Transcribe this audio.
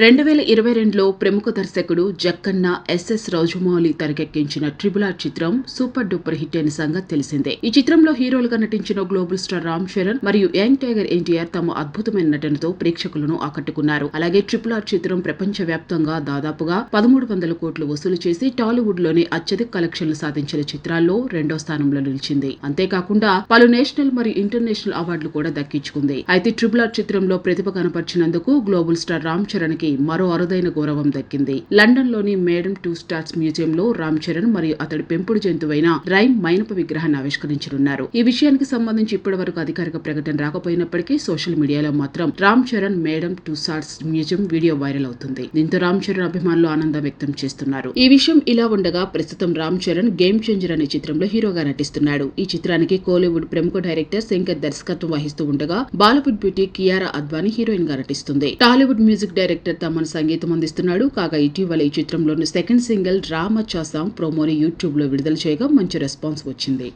రెండు వేల ఇరవై రెండులో ప్రముఖ దర్శకుడు జక్కన్న ఎస్ఎస్ రాజమౌళి తెరకెక్కించిన ట్రిబుల్ ఆర్ చిత్రం సూపర్ డూపర్ హిట్ అయిన సంగతి తెలిసిందే. ఈ చిత్రంలో హీరోలుగా నటించిన గ్లోబల్ స్టార్ రామ్ చరణ్ మరియు యంగ్ టైగర్ ఎన్టీఆర్ తమ అద్భుతమైన నటనతో ప్రేక్షకులను ఆకట్టుకున్నారు. అలాగే ట్రిపుల్ ఆర్ చిత్రం ప్రపంచ వ్యాప్తంగా దాదాపుగా పదమూడు వందల కోట్లు వసూలు చేసి టాలీవుడ్లోని అత్యధిక కలెక్షన్లు సాధించిన చిత్రాల్లో రెండో స్థానంలో నిలిచింది. అంతేకాకుండా పలు నేషనల్ మరియు ఇంటర్నేషనల్ అవార్డులు కూడా దక్కించుకుంది. అయితే ట్రిపుల్ ఆర్ చిత్రంలో ప్రతిభ కనపరిచినందుకు గ్లోబల్ స్టార్ రామ్ చరణ్ కి మరో అరుదైన గౌరవం దక్కింది. లండన్లోని మేడం టూ స్టార్స్ మ్యూజియం లో రామ్ చరణ్ మరియు అతడి పెంపుడు జంతువైన రైమ్ మైనప విగ్రహాన్ని ఆవిష్కరించనున్నారు. ఈ విషయానికి సంబంధించి ఇప్పటి వరకు అధికారిక ప్రకటన రాకపోయినప్పటికీ సోషల్ మీడియాలో మాత్రం Ram Charan Madame Tussauds museum video viral అవుతుంది. దీంతో రామ్ చరణ్ అభిమానులు ఆనందం వ్యక్తం చేస్తున్నారు. ఈ విషయం ఇలా ఉండగా ప్రస్తుతం రామ్ చరణ్ గేమ్ చేంజర్ అనే చిత్రంలో హీరోగా నటిస్తున్నాడు. ఈ చిత్రానికి కోలీవుడ్ ప్రముఖ డైరెక్టర్ శంకర్ దర్శకత్వం వహిస్తూ ఉండగా బాలీవుడ్ బ్యూటీ కియారా అద్వానీ హీరోయిన్గా నటిస్తుంది. టాలీవుడ్ మ్యూజిక్ డైరెక్టర్ తమన్ సంగీతం అందిస్తున్నాడు. కాగా ఇటీవల ఈ చిత్రంలోని సెకండ్ సింగిల్ రామచ్చా సాంగ్ ప్రోమోని యూట్యూబ్లో విడుదల చేయగా మంచి రెస్పాన్స్ వచ్చింది.